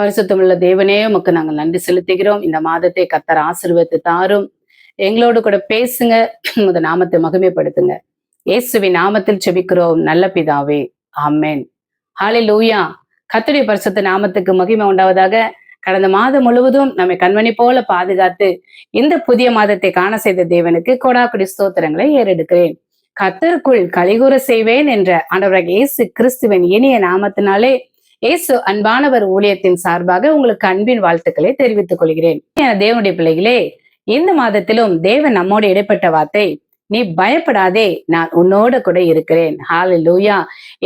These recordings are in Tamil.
பரிசுத்தமுள்ள தேவனே உமக்கு நாங்கள் நன்றி செலுத்துகிறோம். இந்த மாதத்தை கத்தர் ஆசிர்வத்து தாரும். எங்களோடு கூட பேசுங்க. உமது நாமத்தை மகிமைப்படுத்துங்க. இயேசுவின் நாமத்தில் செபிக்கிறோம். நல்ல பிதாவே. ஆமேன். ஹாலே லூயா கத்துடைய பரிசுத்த நாமத்துக்கு மகிமை உண்டாவதாக கடந்த மாதம் முழுவதும் நம்மை கண்மணி போல பாதுகாத்து இந்த புதிய மாதத்தை காண செய்த தேவனுக்கு கொடாக்குடி ஸ்தோத்திரங்களை ஏறெடுக்கிறேன். கத்தருக்குள் கலிகூற செய்வேன் என்ற ஆண்டவராக இயேசு கிறிஸ்துவின் இனிய நாமத்தினாலே இயேசு அன்பானவர் ஊழியத்தின் சார்பாக உங்களுக்கு அன்பின் வாழ்த்துக்களை தெரிவித்துக் கொள்கிறேன். தேவனுடைய பிள்ளைகளே இந்த மாதத்திலும் தேவன் நம்மோடு இடைப்பட்ட வார்த்தை நீ பயப்படாதே நான் உன்னோட கூட இருக்கிறேன். ஹால லூயா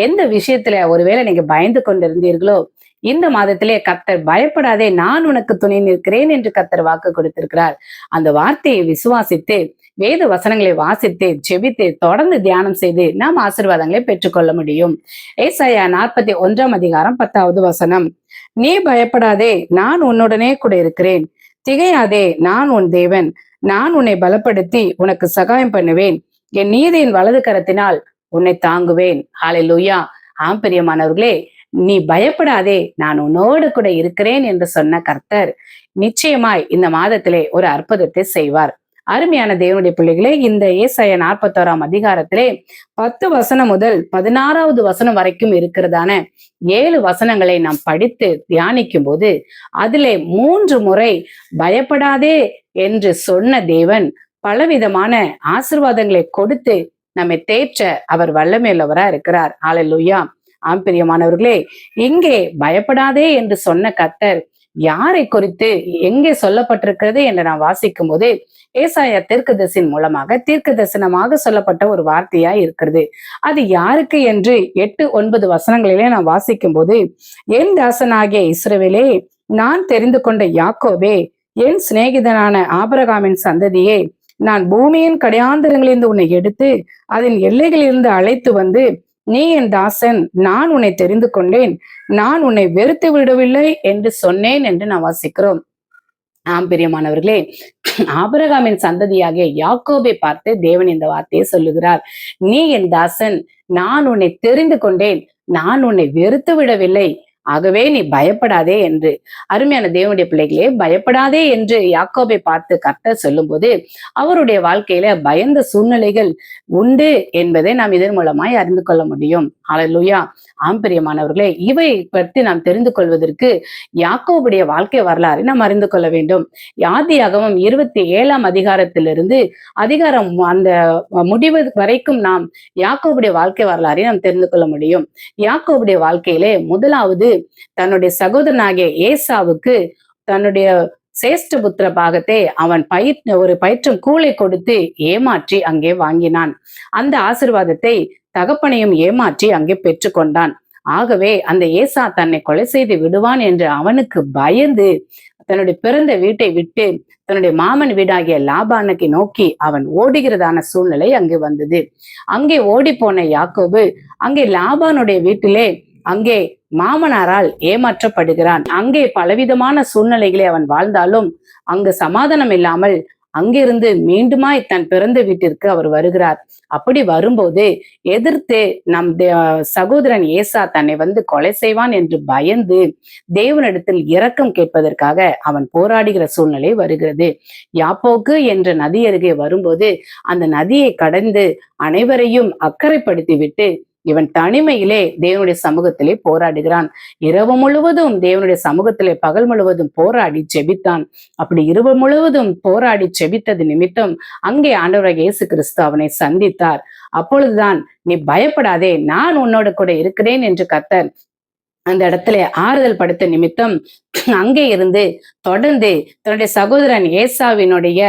எந்த விஷயத்துல ஒருவேளை நீங்க பயந்து கொண்டிருந்தீர்களோ இந்த மாதத்திலே கத்தர் பயப்படாதே நான் உனக்கு துணை நிற்கிறேன் என்று கத்தர் வாக்கு கொடுத்திருக்கிறார். அந்த வார்த்தையை விசுவாசித்து வேத வசனங்களை வாசித்து செபித்து தொடர்ந்து தியானம் செய்து நாம் ஆசீர்வாதங்களை பெற்றுக்கொள்ள முடியும். ஏசாயா நாற்பத்தி ஒன்றாம் அதிகாரம் பத்தாவது வசனம். நீ பயப்படாதே நான் உன்னுடனே கூட இருக்கிறேன். திகையாதே நான் உன் தேவன். நான் உன்னை பலப்படுத்தி உனக்கு சகாயம் பண்ணுவேன். என் நீதியின் வலது கரத்தினால் உன்னை தாங்குவேன். ஹாலே லூயா ஆம் பிரியமானவர்களே நீ பயப்படாதே நான் உன்னோடு கூட இருக்கிறேன் என்று சொன்ன கர்த்தர் நிச்சயமாய் இந்த மாதத்திலே ஒரு அற்புதத்தை செய்வார். அருமையான தேவனுடைய பிள்ளைகளே இந்த ஏசாய நாற்பத்தோராம் அதிகாரத்திலே பத்து வசனம் முதல் பதினாறாவது வசனம் வரைக்கும் இருக்கிறதான ஏழு வசனங்களை நாம் படித்து தியானிக்கும் போது அதிலே மூன்று முறை பயப்படாதே என்று சொன்ன தேவன் பலவிதமான ஆசிர்வாதங்களை கொடுத்து நம்மை தேற்ற அவர் வல்லமையுள்ளவரா இருக்கிறார். ஆலலுயா ஆம்பிரியமானவர்களே இங்கே பயப்படாதே என்று சொன்ன கத்தர் யாரை குறித்து எங்கே சொல்லப்பட்டிருக்கிறது என்று நான் வாசிக்கும் போது ஏசாயா தீர்க்கதரிசின் மூலமாக தீர்க்க தரிசனமாக சொல்லப்பட்ட ஒரு வார்த்தையா இருக்கிறது. அது யாருக்கு என்று எட்டு ஒன்பது வசனங்களிலே நான் வாசிக்கும் போது என் தாசனாகிய இஸ்ரவேலே நான் தெரிந்து கொண்ட யாக்கோவே என் சிநேகிதனான ஆபரகாமின் சந்ததியே நான் பூமியின் கடையாந்திரங்களிலிருந்து உன்னை எடுத்து அதன் எல்லைகளிலிருந்து அழைத்து வந்து நீ என் தாசன் நான் உன்னை தெரிந்து கொண்டேன். நான் உன்னை வெறுத்து விடவில்லை என்று சொன்னேன் என்று நான் வாசிக்கிறோம். ஆம் பிரியமானவர்களே ஆபரகாமின் சந்ததியாகிய யாக்கோபை பார்த்து தேவன் இந்த வார்த்தையை சொல்லுகிறார். நீ என் தாசன் நான் உன்னை தெரிந்து கொண்டேன். நான் உன்னை வெறுத்து விடவில்லை. ஆகவே நீ பயப்படாதே என்று அருமையான தேவனுடைய பிள்ளைகளே பயப்படாதே என்று யாக்கோபை பார்த்து கர்த்தர் சொல்லும்போது அவருடைய வாழ்க்கையில பயந்த சூழ்நிலைகள் உண்டு என்பதை நாம் இதன் மூலமாய் அறிந்து கொள்ள முடியும். அலலுயா ஆம்பரியமானவர்களே இவை பற்றி நாம் தெரிந்து கொள்வதற்கு யாக்கோபுடைய வாழ்க்கை வரலாறை நாம் அறிந்து கொள்ள வேண்டும். யாதியாகமம் இருபத்தி ஏழாம் அதிகாரத்திலிருந்து அதிகாரம் அந்த முடிவு வரைக்கும் நாம் யாக்கோபுடைய வாழ்க்கை வரலாறை நாம் தெரிந்து கொள்ள முடியும். யாக்கோபுடைய வாழ்க்கையிலே முதலாவது தன்னுடைய சகோதரனாகிய ஏசாவுக்கு தன்னுடைய சேஷ்ட புத்திர பாகத்தை அவன் பயிர் ஒரு பயிற்றும் கூளை கொடுத்து ஏமாற்றி அங்கே வாங்கினான். அந்த ஆசிர்வாதத்தை தகப்பனையும் ஏமாற்றி அங்கே பெற்றுக்கொண்டான் ஆகவே அந்த ஏசா தன்னை கொலை செய்து விடுவான் என்று அவனுக்கு பயந்து தன்னுடைய பிறந்த வீட்டை விட்டு தன்னுடைய மாமன் வீடாகிய லாபானுக்கு நோக்கி அவன் ஓடுகிறதான சூழ்நிலை அங்கே வந்தது. அங்கே ஓடி போன யாக்கோபு அங்கே லாபானுடைய வீட்டிலே அங்கே மாமனாரால் ஏமாற்றப்படுகிறான். அங்கே பலவிதமான சூழ்நிலைகளை அவன் வாழ்ந்தாலும் அங்கு சமாதானம் இல்லாமல் அங்கிருந்து மீண்டுமாய் தன் பிறந்த வீட்டிற்கு அவர் வருகிறார். அப்படி வரும்போது எதிர்த்து நம் சகோதரன் ஏசா தன்னை வந்து கொலை செய்வான் என்று பயந்து தேவனிடத்தில் இரக்கம் கேட்பதற்காக அவன் போராடுகிற சூழ்நிலை வருகிறது. யாப்போக்கு என்ற நதி அருகே வரும்போது அந்த நதியை கடந்து அனைவரையும் அக்கறைப்படுத்தி விட்டு இவன் தனிமையிலே தேவனுடைய சமூகத்திலே போராடுகிறான். இரவு முழுவதும் தேவனுடைய சமூகத்திலே பகல் முழுவதும் போராடி செபித்தான் அப்படி இரவு முழுவதும் போராடி செபித்தது நிமித்தம் அங்கே ஆண்டவராக இயேசு கிறிஸ்து அவனை சந்தித்தார். அப்பொழுதுதான் நீ பயப்படாதே நான் உன்னோட கூட இருக்கிறேன் என்று கத்தர் அந்த இடத்துல ஆறுதல் படுத்த நிமித்தம் அங்கே இருந்து தொடர்ந்து தன்னுடைய சகோதரன் ஏசாவினுடைய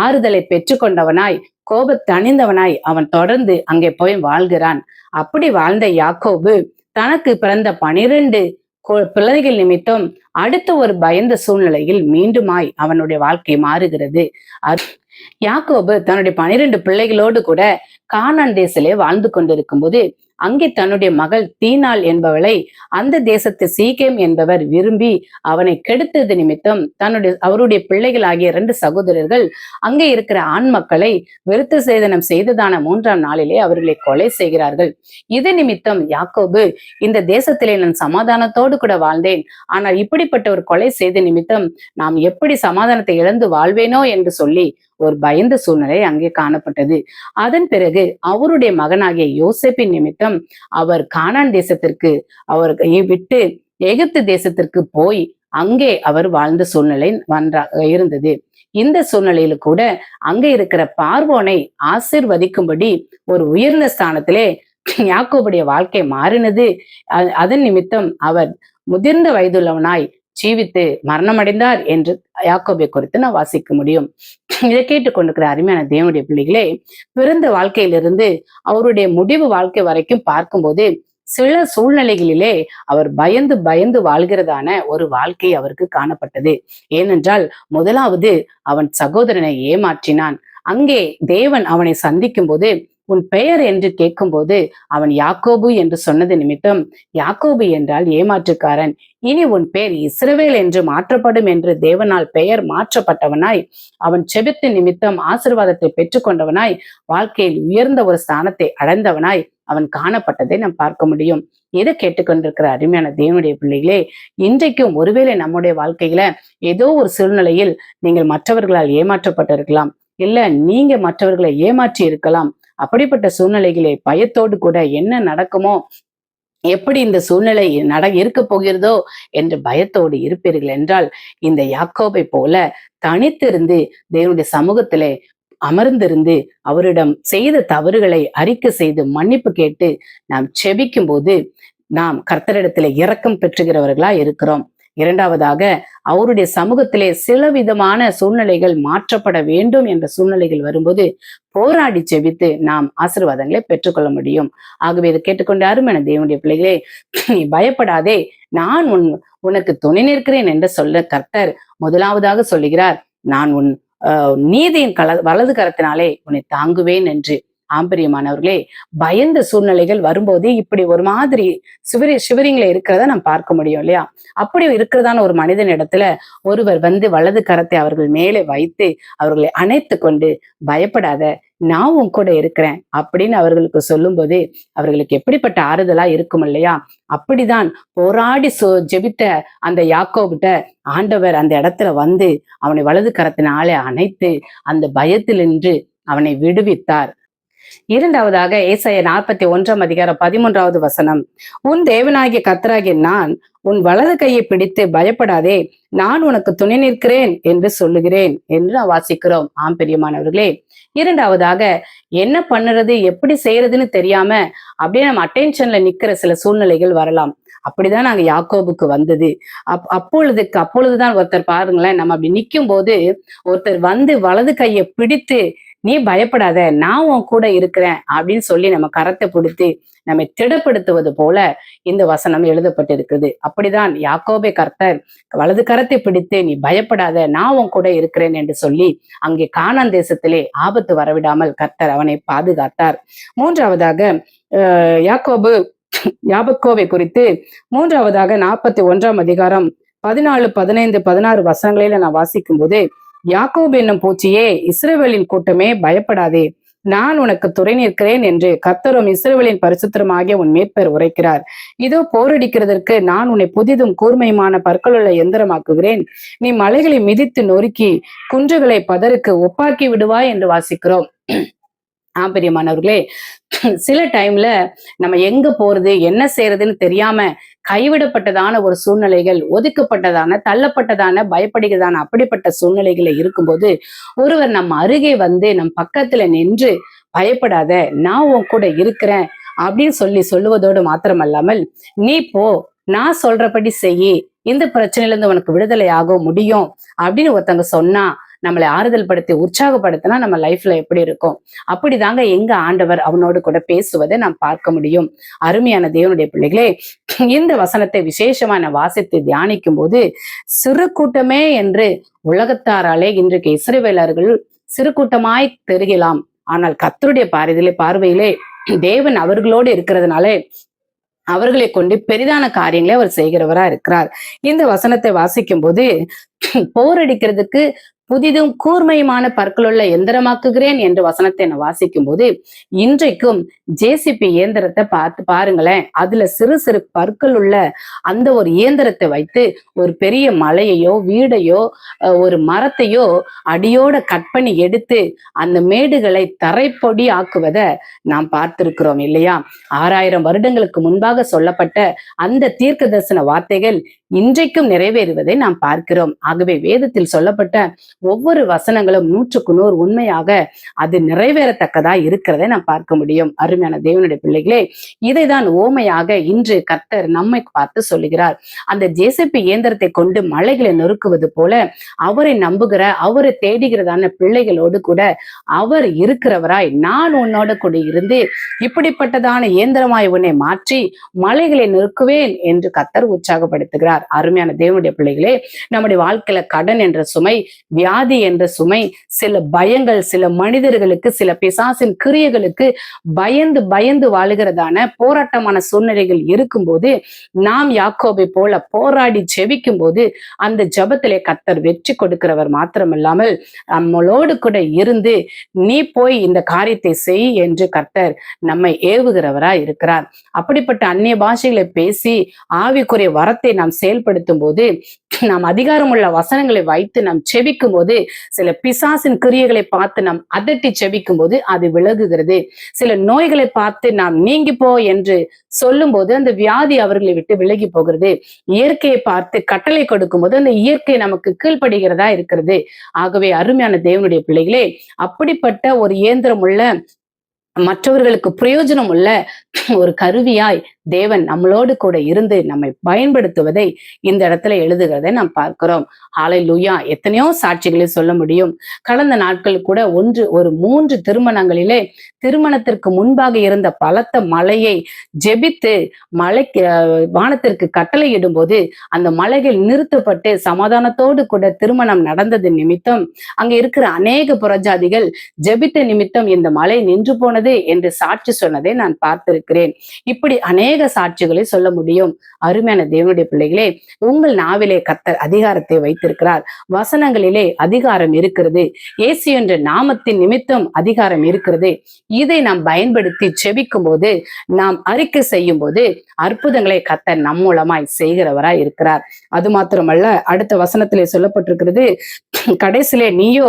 ஆறுதலை பெற்றுக்கொண்டவனாய் கோபத்தணிந்தவனாய் அவன் தொடர்ந்து அங்கே போய் வாழ்கிறான். அப்படி வாழ்ந்த யாக்கோபு தனக்கு பிறந்த பனிரெண்டு பிள்ளைகள் நிமித்தம் அடுத்த ஒரு பயந்த சூழ்நிலையில் மீண்டுமாய் அவனுடைய வாழ்க்கை மாறுகிறது. யாக்கோபு தன்னுடைய பனிரெண்டு பிள்ளைகளோடு கூட கானான் தேசிலே வாழ்ந்து கொண்டிருக்கும் போது அங்கே தன்னுடைய மகள் தீனாள் என்பவளை அந்த தேசத்து சீகேம் என்பவர் விரும்பி அவனை கெடுத்தது நிமித்தம் தன்னுடைய அவருடைய பிள்ளைகள் ஆகிய இரண்டு சகோதரர்கள் அங்கே இருக்கிற ஆண் மக்களை விருத்த சேதனம் செய்ததான மூன்றாம் நாளிலே அவர்களை கொலை செய்கிறார்கள். இது நிமித்தம் யாக்கோபு இந்த தேசத்திலே நான் சமாதானத்தோடு கூட வாழ்ந்தேன். ஆனால் இப்படிப்பட்ட ஒரு கொலை செய்த நிமித்தம் நாம் எப்படி சமாதானத்தை இழந்து வாழ்வேனோ என்று சொல்லி ஒரு பயந்த சூழ்நிலை அங்கே காணப்பட்டது. அதன் பிறகு அவருடைய மகனாகிய யோசேப்பின் நிமித்தம் அவர் கானான் தேசத்திற்கு அவர் விட்டு எகிப்து தேசத்திற்கு போய் அங்கே அவர் வாழ்ந்த சூழ்நிலை வன்றாக இருந்தது. இந்த சூழ்நிலையில கூட அங்கே இருக்கிற பார்வோனை ஆசிர்வதிக்கும்படி ஒரு உயர்ந்த ஸ்தானத்திலே யாக்கோபுடைய வாழ்க்கை மாறினது. அதன் நிமித்தம் அவர் முதிர்ந்த வயதுள்ளவனாய் ஜீவித்து மரணமடைந்தார் என்று யாக்கோபை குறித்து நான் வாசிக்க முடியும். இதை கேட்டுக்கொண்டிருக்கிற அருமையான தேவனுடைய பிள்ளைகளே பிறந்த வாழ்க்கையிலிருந்து அவருடைய முடிவு வாழ்க்கை வரைக்கும் பார்க்கும்போது சில சூழ்நிலைகளிலே அவர் பயந்து பயந்து வாழ்கிறதான ஒரு வாழ்க்கை அவருக்கு காணப்பட்டது. ஏனென்றால் முதலாவது அவன் சகோதரனை ஏமாற்றினான். அங்கே தேவன் அவனை சந்திக்கும் போது உன் பெயர் என்று கேட்கும்போது அவன் யாக்கோபு என்று சொன்னது நிமித்தம் யாக்கோபு என்றால் ஏமாற்றுக்காரன். இனி உன் பெயர் இஸ்ரவேல் என்று மாற்றப்படும் என்று தேவனால் பெயர் மாற்றப்பட்டவனாய் அவன் செபித்து நிமித்தம் ஆசிர்வாதத்தை பெற்றுக்கொண்டவனாய் வாழ்க்கையில் உயர்ந்த ஒரு ஸ்தானத்தை அடைந்தவனாய் அவன் காணப்பட்டதை நாம் பார்க்க முடியும். எதை கேட்டுக்கொண்டிருக்கிற அருமையான தேவனுடைய பிள்ளைகளே இன்றைக்கும் ஒருவேளை நம்முடைய வாழ்க்கையில ஏதோ ஒரு சூழ்நிலையில் நீங்கள் மற்றவர்களால் ஏமாற்றப்பட்டிருக்கலாம். இல்ல நீங்க மற்றவர்களை ஏமாற்றி இருக்கலாம். அப்படிப்பட்ட சூழ்நிலைகளை பயத்தோடு கூட என்ன நடக்குமோ எப்படி இந்த சூழ்நிலை நட இருக்க போகிறதோ என்று பயத்தோடு இருப்பீர்கள் என்றால் இந்த யாக்கோபை போல தனித்திருந்து தேவனுடைய சமூகத்திலே அமர்ந்திருந்து அவரிடம் செய்த தவறுகளை அறிக்கை செய்து மன்னிப்பு கேட்டு நாம் செபிக்கும் போது நாம் கர்த்தரிடத்துல இரக்கம் பெற்றுகிறவர்களா இருக்கிறோம். இரண்டாவதாக அவருடைய சமூகத்திலே சில விதமான சூழ்நிலைகள் மாற்றப்பட வேண்டும் என்ற சூழ்நிலைகள் வரும்போது போராடி செவித்து நாம் ஆசீர்வாதங்களை பெற்றுக்கொள்ள முடியும். ஆகவே இதை கேட்டுக்கொண்டு அருமையான தேவனுடைய பிள்ளைகளே நீ பயப்படாதே. நான் உன் உனக்கு துணை நிற்கிறேன் என்று சொல்ல கர்த்தர் முதலாவதாக சொல்லுகிறார். நான் உன் ஆஹ், நீதியின் கல வலது கரத்தினாலே உன்னை தாங்குவேன் என்று. ஆம்பரியமானவர்களே பயந்த சூழ்நிலைகள் வரும்போது இப்படி ஒரு மாதிரி சிவரி சிவரிங்களை இருக்கிறத நாம் பார்க்க முடியும் இல்லையா? அப்படி இருக்கிறதான ஒரு மனிதன் இடத்துல ஒருவர் வந்து வலது கரத்தை அவர்கள் மேலே வைத்து அவர்களை அணைத்து கொண்டு பயப்படாத நான் உன் கூட இருக்கிறேன் அப்படின்னு அவர்களுக்கு சொல்லும்போது அவர்களுக்கு எப்படிப்பட்ட ஆறுதலா இருக்கும் இல்லையா? அப்படிதான் போராடி சோ ஜெபித்த அந்த யாக்கோவிட்ட ஆண்டவர் அந்த இடத்துல வந்து அவனை வலது கரத்தினாலே அணைத்து அந்த பயத்திலின்று அவனை விடுவித்தார். இரண்டாவதாக ஏசாய நாற்பத்தி ஒன்றாம் அதிகாரம் பதிமூன்றாவது வசனம். உன் தேவனாகிய கத்தராகிய நான் உன் வலது கையை பிடித்து பயப்படாதே நான் உனக்கு துணை நிற்கிறேன் என்று சொல்லுகிறேன் என்று வாசிக்கிறோம். ஆம் பெரியமானவர்களே இரண்டாவதாக என்ன பண்ணுறது எப்படி செய்யறதுன்னு தெரியாம அப்படியே நம்ம அட்டென்ஷன்ல நிக்கிற சில சூழ்நிலைகள் வரலாம். அப்படிதான் நாங்க யாக்கோபுக்கு வந்தது. அப் அப்பொழுதுக்கு அப்பொழுதுதான் ஒருத்தர் பாருங்களேன் நம்ம அப்படி நிற்கும் போது ஒருத்தர் வந்து வலது கையை பிடித்து நீ பயப்படாத நான் உன் கூட இருக்கிறேன் அப்படின்னு சொல்லி நம்ம கரத்தை பிடித்து நம்மை திடப்படுத்துவது போல இந்த வசனம் எழுதப்பட்டிருக்குது அப்படிதான் யாக்கோபே கர்த்தர் வலது கரத்தை பிடித்து நீ பயப்படாத நான் உன் கூட இருக்கிறேன் என்று சொல்லி அங்கே காணான் தேசத்திலே ஆபத்து வரவிடாமல் கர்த்தர் அவனை பாதுகாத்தார். மூன்றாவதாக யாக்கோபு யாபக்கோவை குறித்து மூன்றாவதாக நாற்பத்தி ஒன்றாம் அதிகாரம் பதினாலு பதினைந்து பதினாறு வசனங்களில நான் வாசிக்கும் போது யாக்கோப் என்னும் பூச்சியே இஸ்ரேவேலின் கூட்டமே பயப்படாதே. நான் உனக்கு துறை நிற்கிறேன் என்று கத்தரும் இஸ்ரவேலின் பரிசுத்தருமாகிய உன் மேற்பர் உரைக்கிறார். இதோ போரடிக்கிறதற்கு நான் உன்னை புதிதும் கூர்மையுமான பற்களுள்ள எந்திரமாக்குகிறேன். நீ மலைகளை மிதித்து நொறுக்கி குன்றுகளை பதருக்கு ஒப்பாக்கி விடுவாய் என்று வாசிக்கிறோம். ஆம்பரியமானவர்களே சில டைம்ல நம்ம எங்க போறது என்ன செய்யறதுன்னு தெரியாம கைவிடப்பட்டதான ஒரு சூழ்நிலைகள் ஒதுக்கப்பட்டதான தள்ளப்பட்டதான பயப்படுகிறதான அப்படிப்பட்ட சூழ்நிலைகளை இருக்கும்போது ஒருவர் நம் அருகே வந்து நம் பக்கத்துல நின்று பயப்படாத நான் உன் கூட இருக்கிறேன் அப்படின்னு சொல்லி சொல்லுவதோடு மாத்திரமல்லாமல் நீ போ நான் சொல்றபடி செய்யி இந்த பிரச்சனையில இருந்து உனக்கு விடுதலை ஆக முடியும் அப்படின்னு ஒருத்தவங்க சொன்னா நம்மளை ஆறுதல் படுத்தி உற்சாகப்படுத்தினா நம்ம லைஃப்ல எப்படி இருக்கும்? அப்படிதாங்க எங்க ஆண்டவர் அவனோடு கூட பேசுவதை நாம் பார்க்க முடியும். அருமையான தேவனுடைய பிள்ளைகளே இந்த வசனத்தை விசேஷமா நான் வாசித்து தியானிக்கும் போது சிறு கூட்டமே என்று உலகத்தாராலே இன்றைக்கு இஸ்ரேவேலர்கள் சிறு கூட்டமாய் தெரிகலாம் ஆனால் கத்தருடைய பார்வையிலே பார்வையிலே தேவன் அவர்களோடு இருக்கிறதுனாலே அவர்களை கொண்டு பெரிதான காரியங்களை அவர் செய்கிறவரா இருக்கிறார். இந்த வசனத்தை வாசிக்கும் போது போரடிக்கிறதுக்கு புதிதும் கூர்மையுமான பற்களுள்ள எந்திரமாக்குகிறேன் என்று வசனத்தை நான் வாசிக்கும் போது இன்றைக்கும் ஜேசிபி இயந்திரத்தை பார்த்து பாருங்களேன். அதுல சிறு சிறு பற்கள் உள்ள அந்த ஒரு இயந்திரத்தை வைத்து ஒரு பெரிய மலையையோ வீடையோ அஹ், ஒரு மரத்தையோ அடியோட கட் பண்ணி எடுத்து அந்த மேடுகளை தரைப்பொடி ஆக்குவதை நாம் பார்த்திருக்கிறோம் இல்லையா? ஆறாயிரம் வருடங்களுக்கு முன்பாக சொல்லப்பட்ட அந்த தீர்க்க தரிசன வார்த்தைகள் இன்றைக்கும் நிறைவேறுவதை நாம் பார்க்கிறோம். ஆகவே வேதத்தில் சொல்லப்பட்ட ஒவ்வொரு வசனங்களும் நூற்றுக்கு நூறு உண்மையாக அது நிறைவேறத்தக்கதா இருக்கிறதை நாம் பார்க்க முடியும். அருமையான தேவனுடைய பிள்ளைகளே இதை தான் ஓமையாக இன்று கர்த்தர் நம்மை பார்த்து சொல்லுகிறார். அந்த ஜேசிபி இயந்திரத்தை கொண்டு மலைகளை நொறுக்குவது போல அவரை நம்புகிற அவரை தேடுகிறதான பிள்ளைகளோடு கூட அவர் இருக்கிறவராய் நான் உன்னோட கூட இருந்து இப்படிப்பட்டதான இயந்திரமாய் உன்னை மாற்றி மலைகளை நொறுக்குவேன் என்று கத்தர் உற்சாகப்படுத்துகிறார். அருமையான தேவனுடைய பிள்ளைகளே நம்முடைய வாழ்க்கையில கடன் என்ற சுமை வியாதி என்ற சுமை சில பயங்கள் சில மனிதர்களுக்கு சில பிசாசின் கிரியைகளுக்கு பயந்து பயந்து வாழுகிறதான போராட்டமான சூழ்நிலைகள் இருக்கும்போது நாம் யாக்கோபை போல போராடி ஜெபிக்கும் போது அந்த ஜபத்திலே கத்தர் வெற்றி கொடுக்கிறவர் மாத்திரமில்லாமல் நம்மளோடு கூட இருந்து நீ போய் இந்த காரியத்தை செய் என்று கர்த்தர் நம்மை ஏவுகிறவராய் இருக்கிறார். அப்படிப்பட்ட அந்நிய பாஷைகளை பேசி ஆவிக்குரிய வரத்தை நாம் செயல்படுத்தும் போது நாம் அதிகாரமுள்ள வசனங்களை வைத்து நாம் செபிக்கும் போது சில பிசாசின் கிரியைகளை பார்த்து நாம் அதட்டி செபிக்கும் போது அது விலகுகிறது. சில நோய்களை பார்த்து நாம் நீங்கி போ என்று சொல்லும் போது அந்த வியாதி அவர்களை விட்டு விலகி போகிறது. இயற்கையை பார்த்து கட்டளை கொடுக்கும் போது அந்த இயற்கை நமக்கு கீழ்ப்படுகிறதா இருக்கிறது. ஆகவே அருமையான தேவனுடைய பிள்ளைகளே அப்படிப்பட்ட ஒரு இயந்திரம் உள்ள மற்றவர்களுக்கு பிரயோஜனம் உள்ள ஒரு கருவியாய் தேவன் நம்மளோடு கூட இருந்து நம்மை பயன்படுத்துவதை இந்த இடத்துல எழுதுகிறதை நாம் பார்க்கிறோம். ஆலை லூயா எத்தனையோ சாட்சிகளை சொல்ல முடியும். கடந்த நாட்கள் கூட ஒன்று ஒரு மூன்று திருமணங்களிலே திருமணத்திற்கு முன்பாக இருந்த பலத்த மலையை ஜெபித்து மலைக்கு வானத்திற்கு கட்டளையிடும் போது அந்த மலைகள் நிறுத்தப்பட்டு சமாதானத்தோடு கூட திருமணம் நடந்தது நிமித்தம் அங்க இருக்கிற அநேக புறஜாதிகள் ஜெபித்த நிமித்தம் இந்த மலை நின்று போனது என்று சாட்சி சொன்னதை நான் பார்த்திருக்கிறேன். இப்படி அநேக அநேக சாட்சிகளை சொல்ல முடியும். அருமையான தேவனுடைய பிள்ளைகளே உங்கள் நாவிலே கத்தர் அதிகாரத்தை வைத்திருக்கிறார். வசனங்களிலே அதிகாரம் இருக்கிறது. இயேசு என்ற நாமத்தின் நிமித்தம் அதிகாரம் இருக்கிறது. இதை நாம் பயன்படுத்தி செபிக்கும் போது நாம் அறிக்கை செய்யும் போது அற்புதங்களை கத்தர் நம் மூலமாய் செய்கிறவராய் இருக்கிறார். அது மாத்திரமல்ல அடுத்த வசனத்திலே சொல்லப்பட்டிருக்கிறது கடைசியிலே நீயோ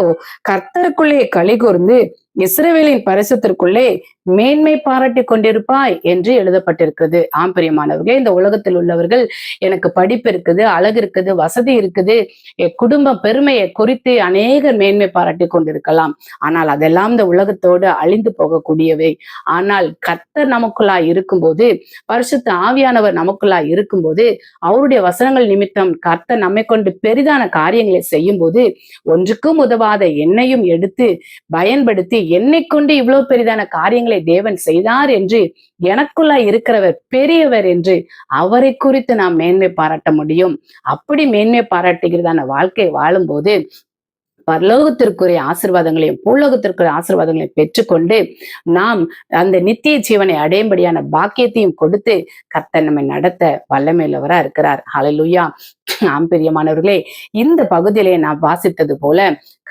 கர்த்தருக்குள்ளே களி கூர்ந்து இஸ்ரேவேலின் பரிசுத்திற்குள்ளே மேன்மை பாராட்டி கொண்டிருப்பாய் என்று எழுதப்பட்டிருக்கிறது. ஆம் பிரியமானவர்களே இந்த உலகத்தில் உள்ளவர்கள் எனக்கு படிப்பு இருக்குது அழகு இருக்குது வசதி இருக்குது என் குடும்ப பெருமையை குறித்து அநேகர் மேன்மை பாராட்டி கொண்டிருக்கலாம். ஆனால் அதெல்லாம் இந்த உலகத்தோடு அழிந்து போகக்கூடியவை. ஆனால் கர்த்தர் நமக்குள்ளா இருக்கும்போது பரிசுத்த ஆவியானவர் நமக்குள்ளா இருக்கும்போது அவருடைய வசனங்கள் நிமித்தம் கர்த்தர் நம்மை கொண்டு பெரிதான காரியங்களை செய்யும் போது ஒன்றுக்கும் உதவாத என்னையும் எடுத்து பயன்படுத்தி என்னை கொண்டு இவ்வளவு பெரிதான காரியங்களை தேவன் செய்தார் என்று எனக்குள்ள இருக்கிறவர் பெரியவர் என்று அவரை குறித்து நாம் மேன்மை பாராட்ட முடியும். அப்படி மேன்மை பாராட்டுகிறதான வாழ்க்கை வாழும்போது பரலோகத்திற்குரிய ஆசிர்வாதங்களையும் பூலோகத்திற்குரிய ஆசிர்வாதங்களையும் பெற்றுக்கொண்டு நாம் அந்த நித்திய ஜீவனை அடையும்படியான பாக்கியத்தையும் கொடுத்து கர்த்தன் நம்மை நடத்த வல்லமையுள்ளவரா இருக்கிறார். ஹலலுயா ஆம் பிரியமானவர்களே இந்த பகுதியிலே நான் வாசித்தது போல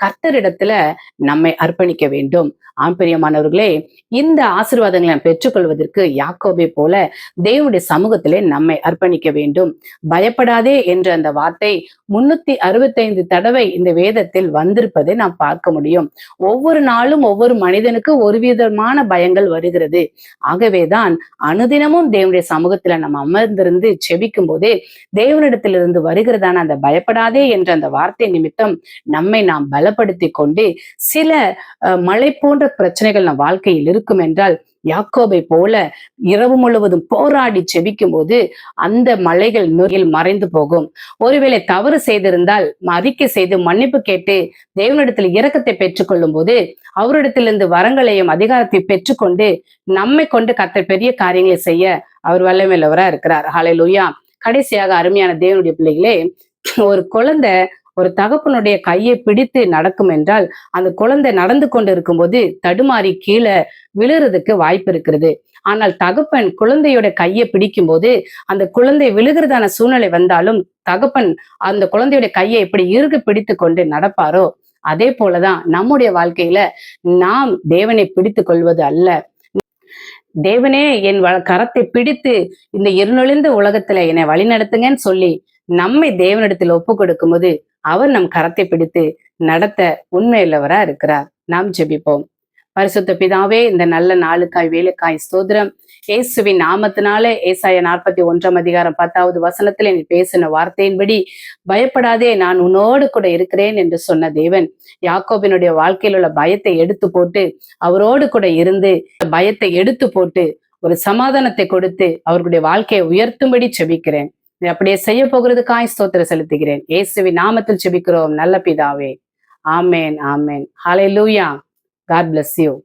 கர்த்தரிடத்துல நம்மை அர்ப்பணிக்க வேண்டும். ஆம் பிரியமானவர்களே இந்த ஆசீர்வாதங்களை பெற்றுக்கொள்வதற்கு யாக்கோபை போல தேவனுடைய சமூகத்திலே நம்மை அர்ப்பணிக்க வேண்டும். பயப்படாதே என்ற அந்த வார்த்தை முன்னூத்தி அறுபத்தைந்து தடவை இந்த வேதத்தில் வந்திருப்பதை நாம் பார்க்க முடியும். ஒவ்வொரு நாளும் ஒவ்வொரு மனிதனுக்கு ஒரு விதமான பயங்கள் வருகிறது. ஆகவேதான் அனுதினமும் தேவனுடைய சமூகத்துல நம்ம அமர்ந்திருந்து செபிக்கும் போதே தேவனிடத்திலிருந்து வருகிறதான அந்த பயப்படாதே என்ற அந்த வார்த்தை நிமித்தம் நம்மை நாம் பலப்படுத்தி கொண்டு சில அஹ், மலை போன்ற பிரச்சனைகள் நம் வாழ்க்கையில் இருக்கும் என்றால் யாக்கோபை போல இரவு முழுவதும் போராடி செபிக்கும் போது அந்த மலைகள் நுரையில் மறைந்து போகும். ஒருவேளை தவறு செய்திருந்தால் அறிக்கை செய்து மன்னிப்பு கேட்டு தேவனிடத்தில் இரக்கத்தை பெற்றுக்கொள்ளும் போது அவரிடத்திலிருந்து வரங்களையும் அதிகாரத்தை பெற்றுக்கொண்டு நம்மை கொண்டு கத்த பெரிய காரியங்களை செய்ய அவர் வல்லமையுள்ளவரா இருக்கிறார். ஹாலை லூயா கடைசியாக அருமையான தேவனுடைய பிள்ளைகளே ஒரு குழந்தை ஒரு தகப்பனுடைய கையை பிடித்து நடக்கும் என்றால் அந்த குழந்தை நடந்து கொண்டு இருக்கும்போது தடுமாறி கீழே விழுறதுக்கு வாய்ப்பு இருக்கிறது. ஆனால் தகப்பன் குழந்தையோட கையை பிடிக்கும் போது அந்த குழந்தை விழுகிறதான சூழ்நிலை வந்தாலும் தகப்பன் அந்த குழந்தையோட கையை எப்படி இறுக பிடித்து கொண்டு நடப்பாரோ அதே போலதான் நம்முடைய வாழ்க்கையில நாம் தேவனை பிடித்து கொள்வது அல்ல. தேவனே என் வ- கரத்தை பிடித்து இந்த இருநொழிந்த உலகத்துல என்னை வழிநடத்துங்கன்னு சொல்லி நம்மை தேவனிடத்தில் ஒப்பு கொடுக்கும்போது அவர் நம் கரத்தை பிடித்து நடத்த உண்மையுள்ளவரா இருக்கிறார். நாம் ஜெபிப்போம். பரிசுத்த பிதாவே இந்த நல்ல நாளுக்காய் வேலைக்காய் ஸ்தோத்திரம். இயேசுவின் நாமத்தினாலே ஏசாய நாற்பத்தி ஒன்றாம் அதிகாரம் பத்தாவது வசனத்துல நீ பேசின வார்த்தையின்படி பயப்படாதே நான் உன்னோடு கூட இருக்கிறேன் என்று சொன்ன தேவன். யாக்கோபினுடைய வாழ்க்கையில் உள்ள பயத்தை எடுத்து போட்டு அவரோடு கூட இருந்து பயத்தை எடுத்து போட்டு ஒரு சமாதானத்தை கொடுத்து அவர்களுடைய வாழ்க்கையை உயர்த்தும்படி செபிக்கிறேன். நீ அப்படியே செய்ய போகிறதுக்காய் ஸ்தோத்திர செலுத்துகிறேன். இயேசுவின் நாமத்தில் செபிக்கிறோம் நல்ல பிதாவே. ஆமேன் ஆமேன். ஹalleluya. God bless you